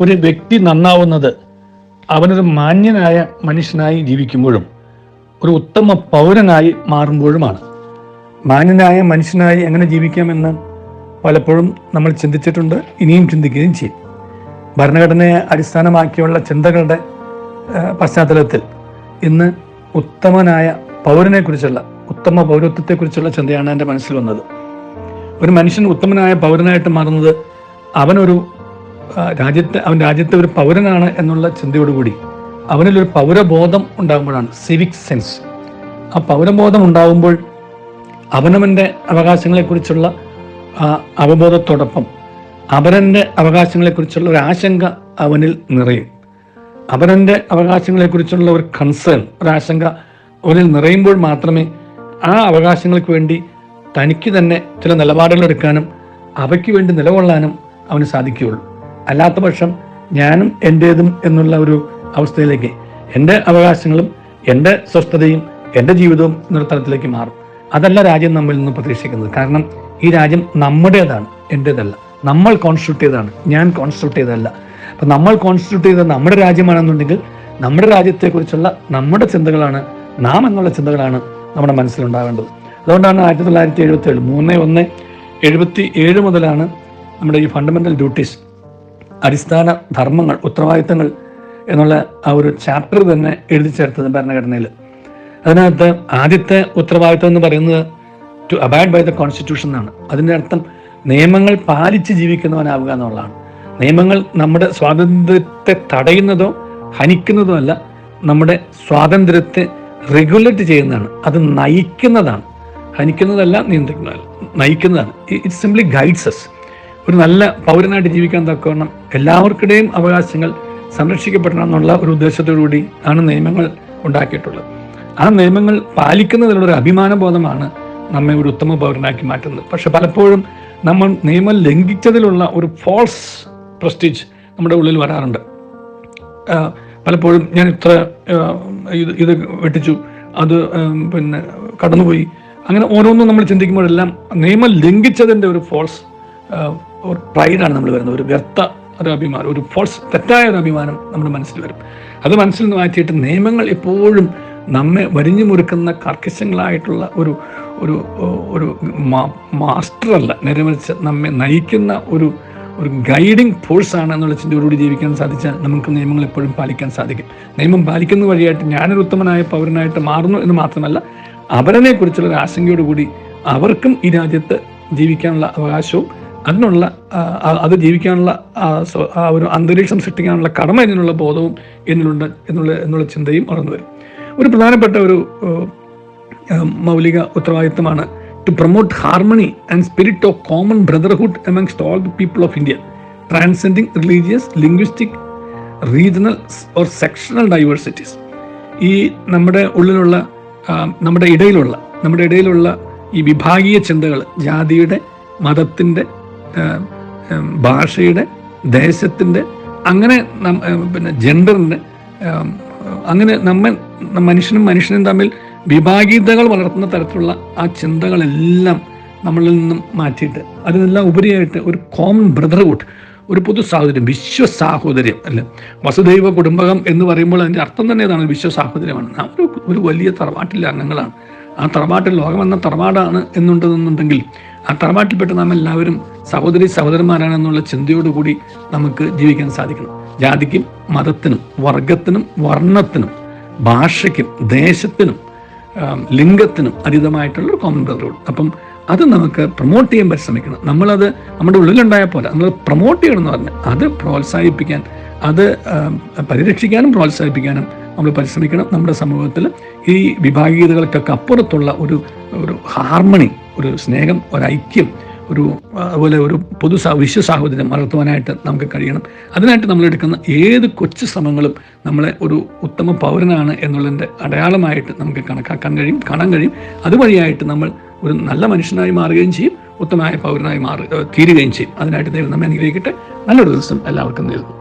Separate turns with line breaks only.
ഒരു വ്യക്തി നന്നാവുന്നത് അവനൊരു മാന്യനായ മനുഷ്യനായി ജീവിക്കുമ്പോഴും ഒരു ഉത്തമ പൗരനായി മാറുമ്പോഴുമാണ്. മാന്യനായ മനുഷ്യനായി എങ്ങനെ ജീവിക്കാമെന്ന് പലപ്പോഴും നമ്മൾ ചിന്തിച്ചിട്ടുണ്ട് ഇനിയും ചിന്തിക്കുകയും ചെയ്യും. ഭരണഘടനയെ അടിസ്ഥാനമാക്കിയുള്ള ചിന്തകളുടെ പശ്ചാത്തലത്തിൽ ഇന്ന് ഉത്തമനായ പൗരനെക്കുറിച്ചുള്ള ഉത്തമ പൗരത്വത്തെക്കുറിച്ചുള്ള ചിന്തയാണ് എന്റെ മനസ്സിൽ വന്നത്. ഒരു മനുഷ്യൻ ഉത്തമനായ പൗരനായിട്ട് മാറുന്നത് അവനൊരു രാജ്യത്തെ അവൻ രാജ്യത്തെ ഒരു പൗരനാണ് എന്നുള്ള ചിന്തയോടുകൂടി അവനിലൊരു പൗരബോധം ഉണ്ടാകുമ്പോഴാണ് സിവിക് സെൻസ് ആ പൗരബോധം ഉണ്ടാകുമ്പോൾ അവനവന്റെ അവകാശങ്ങളെക്കുറിച്ചുള്ള അവബോധത്തോടൊപ്പം അവനന്റെ അവകാശങ്ങളെക്കുറിച്ചുള്ള ഒരു ആശങ്ക അവനിൽ നിറയും. അവനന്റെ അവകാശങ്ങളെക്കുറിച്ചുള്ള ഒരു കൺസേൺ ഒരു ആശങ്ക അവനിൽ നിറയുമ്പോൾ മാത്രമേ ആ അവകാശങ്ങൾക്ക് വേണ്ടി തനിക്ക് തന്നെ ചില നിലപാടുകൾ എടുക്കാനും അവയ്ക്ക് വേണ്ടി നിലകൊള്ളാനും അവന് സാധിക്കുകയുള്ളൂ. അല്ലാത്ത പക്ഷം ഞാനും എന്റേതും എന്നുള്ള ഒരു അവസ്ഥയിലേക്ക് എന്റെ അവകാശങ്ങളും എന്റെ സ്വസ്ഥതയും എന്റെ ജീവിതവും എന്നൊരു തലത്തിലേക്ക് മാറും. അതല്ല രാജ്യം നമ്മിൽ നിന്ന് പ്രതീക്ഷിക്കുന്നത്. കാരണം ഈ രാജ്യം നമ്മുടേതാണ് എന്റേതല്ല നമ്മൾ കോൺസ്റ്റിറ്റ്യൂട്ട് ചെയ്തതാണ് ഞാൻ കോൺസ്റ്റിറ്റ്യൂട്ട് ചെയ്തതല്ല. അപ്പം നമ്മൾ കോൺസ്റ്റിറ്റ്യൂട്ട് ചെയ്ത നമ്മുടെ രാജ്യമാണെന്നുണ്ടെങ്കിൽ നമ്മുടെ രാജ്യത്തെക്കുറിച്ചുള്ള നമ്മുടെ ചിന്തകളാണ് നാം എന്നുള്ള ചിന്തകളാണ് നമ്മുടെ മനസ്സിലുണ്ടാവേണ്ടത് അതുകൊണ്ടാണ് ആയിരത്തി തൊള്ളായിരത്തി എഴുപത്തി ഏഴ് മൂന്ന് ഒന്ന് എഴുപത്തി ഏഴ് മുതലാണ് നമ്മുടെ ഈ ഫണ്ടമെന്റൽ ഡ്യൂട്ടീസ് അടിസ്ഥാന ധർമ്മങ്ങൾ ഉത്തരവാദിത്തങ്ങൾ എന്നുള്ള ആ ഒരു ചാപ്റ്റർ തന്നെ എഴുതി ചേർത്തത് ഭരണഘടനയിൽ അതിനകത്ത് ആദ്യത്തെ ഉത്തരവാദിത്തം എന്ന് പറയുന്നത് to abide by the constitution എന്നാണ്. അതിന്റെ അർത്ഥം നിയമങ്ങൾ പാലിച്ച് ജീവിക്കുന്നവനാവുക എന്നുള്ളതാണ്. നിയമങ്ങൾ നമ്മുടെ സ്വാതന്ത്ര്യത്തെ തടയുന്നതോ ഹനിക്കുന്നതോ അല്ല നമ്മുടെ സ്വാതന്ത്ര്യത്തെ റെഗുലേറ്റ് ചെയ്യുന്നതാണ്. അത് നയിക്കുന്നതാണ്. ഹനിക്കുന്നതല്ല നിയന്ത്രിക്കുന്നതല്ല നയിക്കുന്നതാണ്. ഇറ്റ് സിംപ്ലി ഗൈഡ്സസ് ഒരു നല്ല പൗരനായിട്ട് ജീവിക്കാൻ തക്കവണ്ണം എല്ലാവർക്കിടെയും അവകാശങ്ങൾ സംരക്ഷിക്കപ്പെടണം എന്നുള്ള ഒരു ഉദ്ദേശത്തോടുകൂടി ആണ് നിയമങ്ങൾ ഉണ്ടാക്കിയിട്ടുള്ളത്. ആ നിയമങ്ങൾ പാലിക്കുന്നതിലുള്ള ഒരു അഭിമാനബോധമാണ് നമ്മെ ഒരു ഉത്തമ പൗരനാക്കി മാറ്റുന്നത്. പക്ഷെ പലപ്പോഴും നമ്മൾ നിയമം ലംഘിച്ചതിലുള്ള ഒരു ഫോൾസ് പ്രസ്റ്റീജ് നമ്മുടെ ഉള്ളിൽ വരാറുണ്ട്. പലപ്പോഴും ഞാൻ ഇത്ര ഇത് ഇത് വെട്ടിച്ചു അത് പിന്നെ കടന്നുപോയി. അങ്ങനെ ഓരോന്നും നമ്മൾ ചിന്തിക്കുമ്പോഴെല്ലാം നിയമം ലംഘിച്ചതിന്റെ ഒരു ഫോൾസ് ഒരു പ്രൈഡാണ് നമ്മൾ വരുന്നത്. ഒരു വ്യർത്ഥ ഒരു അഭിമാനം ഒരു ഫോൾസ് തെറ്റായ ഒരു അഭിമാനം നമ്മുടെ മനസ്സിൽ വരും. അത് മനസ്സിൽ നിന്ന് മാറ്റിയിട്ട് നിയമങ്ങൾ എപ്പോഴും നമ്മെ വരിഞ്ഞു മുറുക്കുന്ന കർക്കശങ്ങളായിട്ടുള്ള ഒരു ഒരു ഒരു മാസ്റ്റർ അല്ല. നേരെ മറിച്ച് നമ്മെ നയിക്കുന്ന ഒരു ഒരു ഗൈഡിങ് ആണ് എന്നുള്ള ചിന്തയോടുകൂടി ജീവിക്കാൻ സാധിച്ചാൽ നമുക്ക് നിയമങ്ങൾ എപ്പോഴും പാലിക്കാൻ സാധിക്കും. നിയമം പാലിക്കുന്ന വഴിയായിട്ട് ഞാനൊരു ഉത്തമനായ പൗരനായിട്ട് മാറുന്നു എന്ന് മാത്രമല്ല അവരനെ കുറിച്ചുള്ള ഒരു ആശങ്കയോടുകൂടി അവർക്കും ഈ രാജ്യത്ത് ജീവിക്കാനുള്ള അവകാശവും അതിനുള്ള അത് ജീവിക്കാനുള്ള ആ, ഒരു അന്തരീക്ഷം സൃഷ്ടിക്കാനുള്ള കടമ ഇതിനുള്ള ബോധവും എന്നിലുണ്ട് എന്നുള്ള എന്നുള്ള ചിന്തയും വളർന്നു വരും. ഒരു പ്രധാനപ്പെട്ട ഒരു മൗലിക ഉത്തരവാദിത്തമാണ് to promote harmony and spirit of common brotherhood amongst all the people of India transcending religious linguistic regional or sectional diversities ഈ നമ്മുടെ ഉള്ളിലുള്ള നമ്മുടെ ഇടയിലുള്ള നമ്മുടെ ഇടയിലുള്ള ഈ വിഭാഗീയ ചിന്തകൾ ജാതിയുടെ മതത്തിന്റെ ഭാഷയുടെ ദേശത്തിന്റെ അങ്ങനെ പിന്നെ ജെൻഡറിന്റെ അങ്ങനെ നമ്മൾ മനുഷ്യനും മനുഷ്യനും തമ്മിൽ വിഭാഗീയതകൾ വളർത്തുന്ന തരത്തിലുള്ള ആ ചിന്തകളെല്ലാം നമ്മളിൽ നിന്നും മാറ്റിയിട്ട് അതിനെല്ലാം ഉപരിയായിട്ട് ഒരു കോമൺ ബ്രദർഹുഡ് ഒരു പൊതു സാഹോദര്യം വിശ്വ സാഹോദര്യം അല്ല? വസുദൈവ കുടുംബകം എന്ന് പറയുമ്പോൾ അതിന്റെ അർത്ഥം തന്നെ ഇതാണ് വിശ്വ സാഹോദര്യമാണ്. നാം ഒരു ഒരു വലിയ തറവാട്ടിലെ അംഗങ്ങളാണ്. ആ തറവാട്ടിൽ ലോകമെന്ന തറവാടാണ് എന്നുണ്ടെന്നുണ്ടെങ്കിൽ ആ തറവാട്ടിൽപ്പെട്ട നാം എല്ലാവരും സഹോദരി സഹോദരന്മാരാണെന്നുള്ള ചിന്തയോടുകൂടി നമുക്ക് ജീവിക്കാൻ സാധിക്കണം. ജാതിക്കും മതത്തിനും വർഗത്തിനും വർണത്തിനും ഭാഷയ്ക്കും ദേശത്തിനും ലിംഗത്തിനും അതീതമായിട്ടുള്ള കോമൺ ബ്രദർഹുഡ് അപ്പം അത് നമുക്ക് പ്രൊമോട്ട് ചെയ്യാൻ പരിശ്രമിക്കണം. നമ്മളത് നമ്മുടെ ഉള്ളിലുണ്ടായ പോലെ നമ്മൾ പ്രൊമോട്ട് ചെയ്യണം എന്ന് പറഞ്ഞാൽ അത് പ്രോത്സാഹിപ്പിക്കാൻ അത് പരിരക്ഷിക്കാനും പ്രോത്സാഹിപ്പിക്കാനും നമ്മൾ പരിശ്രമിക്കണം. നമ്മുടെ സമൂഹത്തിൽ ഈ വിഭാഗീയതകൾക്കൊക്കെ അപ്പുറത്തുള്ള ഒരു ഒരു ഹാർമണി ഒരു സ്നേഹം ഒരു ഐക്യം ഒരു അതുപോലെ ഒരു പൊതു വിശ്വ സാഹോദര്യം വളർത്തുവാനായിട്ട് നമുക്ക് കഴിയണം. അതിനായിട്ട് നമ്മൾ എടുക്കുന്ന ഏത് കൊച്ചു ശ്രമങ്ങളും നമ്മളെ ഒരു ഉത്തമ പൗരനാണ് എന്നുള്ളതിന്റെ അടയാളമായിട്ട് നമുക്ക് കണക്കാക്കാൻ കഴിയും കാണാൻ കഴിയും. അതുവഴിയായിട്ട് നമ്മൾ ഒരു നല്ല മനുഷ്യനായി മാറുകയും ചെയ്യും ഉത്തമമായ പൗരനായി മാറുക തീരുകയും ചെയ്യും. അതിനായിട്ട് ദൈവം നമ്മെ അനുഗ്രഹിക്കട്ടെ. നല്ലൊരു ദിവസം എല്ലാവർക്കും നേരുന്നു.